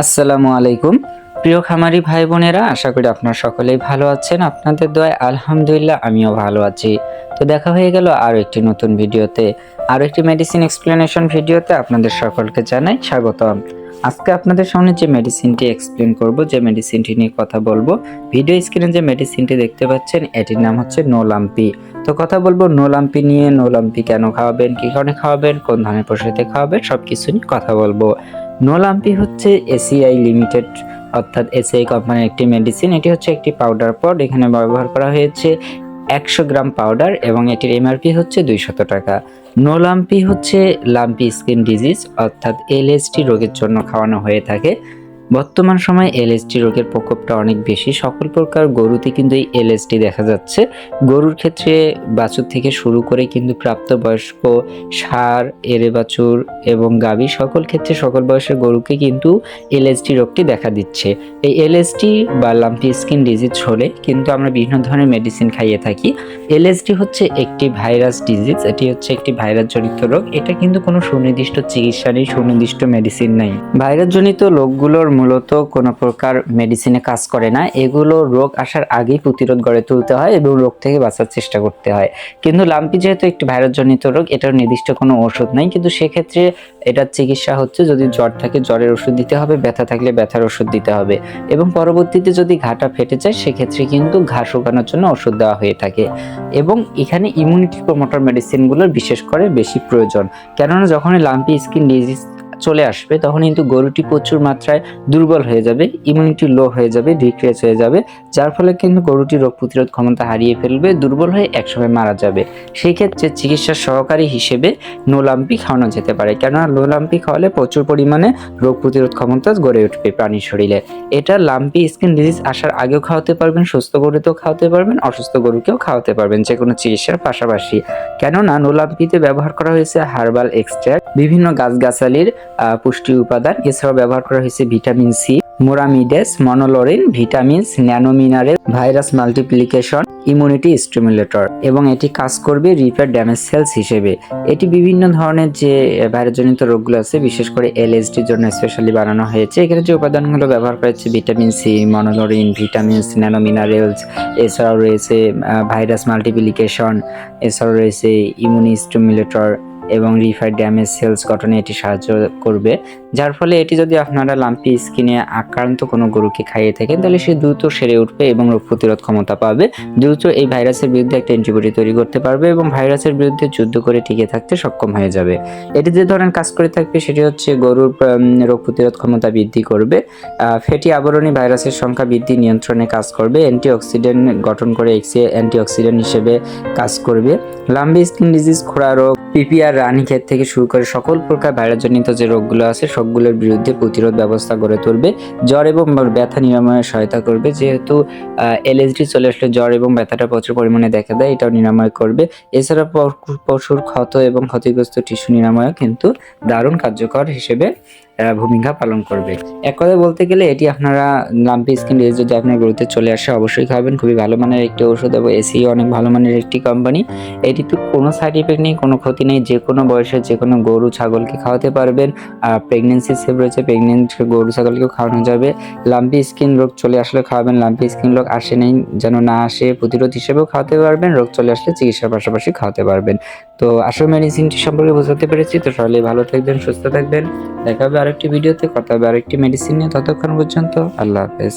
আসসালামু আলাইকুম। প্রিয় খামারি ভাই বোনেরা, আশা করি আপনারা সকলেই ভালো আছেন। আপনাদের দোয়ায় আলহামদুলিল্লাহ আমিও ভালো আছি। তো দেখা হয়ে গেল আরও একটি নতুন ভিডিওতে। আরও একটি মেডিসিন এক্সপ্লেনেশন ভিডিওতে আপনাদের সকলকে জানাই স্বাগতম। আজকে আপনাদের সামনে যে মেডিসিনটি এক্সপ্লেন করব, যে মেডিসিনটি নিয়ে কথা বলব ভিডিও স্ক্রিনে যে মেডিসিনটি দেখতে পাচ্ছেন, এটির নাম হচ্ছে নোলাম্পি। তো কথা বলব নোলাম্পি নিয়ে, নোলাম্পি কেন খাওয়াবেন, কী কারণে খাওয়াবেন, কোন ধরনের পশুতে খাওয়াবেন সব কিছু নিয়ে কথা বলব। নোলাম্পি হচ্ছে এসিআই লিমিটেড, অর্থাৎ এসিআই কোম্পানির একটি মেডিসিন এটি হচ্ছে একটি পাউডার পড এখানে ব্যবহার করা হয়েছে একশো গ্রাম পাউডার এবং এটির এমআরপি হচ্ছে দুইশত টাকা। নোলাম্পি হচ্ছে লাম্পি স্কিন ডিজিজ অর্থাৎ এলএসটি রোগের জন্য খাওয়ানো হয়ে থাকে। বর্তমান সময়ে এলএসটি রোগের প্রকোপটা অনেক বেশি। সকল প্রকার গরুতে কিন্তু এই এলএসটি দেখা যাচ্ছে। গরুর ক্ষেত্রে বাছুর থেকে শুরু করে কিন্তু প্রাপ্তবয়স্ক, সার এরে বাছুর এবং গাভী সকল ক্ষেত্রে সকল বয়সের গরুকে কিন্তু এলএসটি রোগটি দেখা দিচ্ছে। এই এলএসটি বা লাম্পি স্কিন ডিজিজ হলে কিন্তু আমরা বিভিন্ন ধরনের মেডিসিন খাইয়ে থাকি। এলএসডি হচ্ছে একটি ভাইরাস ডিজিজ এটি হচ্ছে একটি ভাইরাস জনিত রোগ। এটা কিন্তু কোনো সুনির্দিষ্ট চিকিৎসা নেই, সুনির্দিষ্ট মেডিসিন নেই। ভাইরাস জনিত রোগগুলোর মূলত কোনো প্রকার মেডিসিনে কাজ করে না। এগুলো রোগ আসার আগেই প্রতিরোধ গড়ে তুলতে হয় এবং রোগ থেকে বাঁচার চেষ্টা করতে হয়। কিন্তু লাম্পি যেহেতু একটি ভাইরাস জনিত রোগ, এটার নির্দিষ্ট কোনো ওষুধ নাই। কিন্তু সেক্ষেত্রে এটার চিকিৎসা হচ্ছে যদি জ্বর থাকে, জ্বরের ওষুধ দিতে হবে, ব্যথা থাকলে ব্যথার ওষুধ দিতে হবে। এবং পরবর্তীতে যদি ঘাটা ফেটে যায়, সেক্ষেত্রে কিন্তু ঘা শুকানোর জন্য ওষুধ দেওয়া হয়ে থাকে। এবং এখানে ইমিউনিটি প্রমোটার মেডিসিনগুলোর বিশেষ করে বেশি প্রয়োজন। কেননা যখন লাম্পি স্কিন ডিজিজ চলে আসবে, তখন কিন্তু গরুটি প্রচুর মাত্রায় দুর্বল হয়ে যাবে ইমিউনিটি লো হয়ে যাবে ডিক্রিয়েস হয়ে যাবে, যার ফলে কিন্তু গরুটি রোগ প্রতিরোধ ক্ষমতা হারিয়ে ফেলবে, দুর্বল হয়ে একসময় মারা যাবে। সেই ক্ষেত্রে চিকিৎসা সহকারী হিসেবে নোলাম্পি খাওয়ানো যেতে পারে, কেননা নোলাম্পি খাওয়ালে প্রচুর পরিমাণে রোগ প্রতিরোধ ক্ষমতা গড়ে উঠবে প্রাণীর শরীরে। এটা লাম্পি স্কিন ডিজিজ আসার আগেও খাওয়াতে পারবেন, সুস্থ গরুতেও খাওয়াতে পারবেন, অসুস্থ গরুকেও খাওয়াতে পারবেন যে কোনো চিকিৎসার পাশাপাশি। কেননা নোলাম্পিতে ব্যবহার করা হয়েছে হার্বাল এক্সট্রাক্ট বিভিন্ন গাছগাছালির পুষ্টি উপাদান। এছাড়াও ব্যবহার করা হয়েছে vitamin C, মোরামিডেস, monolaurin, vitamins, nanomineral, virus multiplication, immunity stimulator এবং এটি কাজ করবে রিপেয়ার ড্যামেজ সেলস হিসেবে। এটি বিভিন্ন ধরনের যে ভাইরাসজনিত রোগগুলো আছে, বিশেষ করে এলএসডির জন্য স্পেশালি বানানো হয়েছে। এখানে যে উপাদানগুলো ব্যবহার করা হচ্ছে vitamin C, monolaurin, vitamins, nanominerals, এছাড়াও রয়েছে ভাইরাস মাল্টিপ্লিকেশন, এছাড়াও রয়েছে ইমিউনি স্টিমুলেটর এবং রিফাইড ড্যামেজ সেলস গঠনে এটি সাহায্য করবে। যার ফলে এটি যদি আপনারা লাম্পি স্কিনে আক্রান্ত কোনো গরুকে খাইয়ে থাকেন, তাহলে সে দ্রুত সেরে উঠবে এবং রোগ প্রতিরোধ ক্ষমতা পাবে। দ্রুত এই ভাইরাসের বিরুদ্ধে একটা অ্যান্টিবডি তৈরি করতে পারবে এবং ভাইরাসের বিরুদ্ধে যুদ্ধ করে টিকে থাকতে সক্ষম হয়ে যাবে। এটি যে ধরনের কাজ করে থাকবে, সেটি হচ্ছে গরুর রোগ প্রতিরোধ ক্ষমতা বৃদ্ধি করবে। ফ্যাটি আবরণী ভাইরাসের সংখ্যা বৃদ্ধি নিয়ন্ত্রণে কাজ করবে। অ্যান্টিঅক্সিডেন্ট গঠন করে অ্যান্টিঅক্সিডেন্ট হিসেবে কাজ করবে। লাম্বি স্কিন ডিজিজ, খোড়া রোগ, পিপিআর রানীক্ষেত থেকে শুরু করে সকল প্রকার ভাইরাসজনিত যে রোগগুলো আছে, সবগুলোর বিরুদ্ধে প্রতিরোধ ব্যবস্থা গড়ে তুলবে। জ্বর এবং ব্যথা নিরাময়ে সহায়তা করবে। যেহেতু এলএসডি চলে আসলে জ্বর এবং ব্যথাটা প্রচুর পরিমাণে দেখা দেয়, এটাও নিরাময় করবে। এছাড়া পশুর ক্ষত এবং ক্ষতিগ্রস্ত টিস্যু নিরাময়ও কিন্তু দারুণ কার্যকর হিসেবে ভূমিকা পালন করবে। এক কথায় বলতে গেলে এটি আপনারা লাম্পি স্কিন ডিজিজ যদি আপনার গরুতে চলে আসে, অবশ্যই খাবেন। খুবই ভালো মানের একটি ওষুধ এবং এসি অনেক ভালো মানের একটি কোম্পানি এটিতে কোনো সাইড ইফেক্ট নেই, কোনো ক্ষতি নেই, যে কোনো বয়সের যে কোনো গরু, ছাগলকে খাওয়াতে পারবেন। আর প্রেগনেন্সি সেভ রয়েছে প্রেগনেন্ট গরু, ছাগলকেও খাওয়ানো যাবে। লাম্পি স্কিন রোগ চলে আসলে খাওয়াবেন। লাম্পি স্কিন রোগ আসে নেই, যেন না আসে, প্রতিরোধ হিসেবেও খাওয়াতে পারবেন। রোগ চলে আসলে চিকিৎসার পাশাপাশি খাওয়াতে পারবেন। তো আসল মেডিসিনটি সম্পর্কে বোঝাতে পেরেছি। তো সবাই ভালো থাকবেন, সুস্থ থাকবেন। দেখা হবে আরেকটি ভিডিওতে কথা হবে আরেকটি মেডিসিন নিয়ে। ততক্ষণ পর্যন্ত আল্লাহ হাফেজ।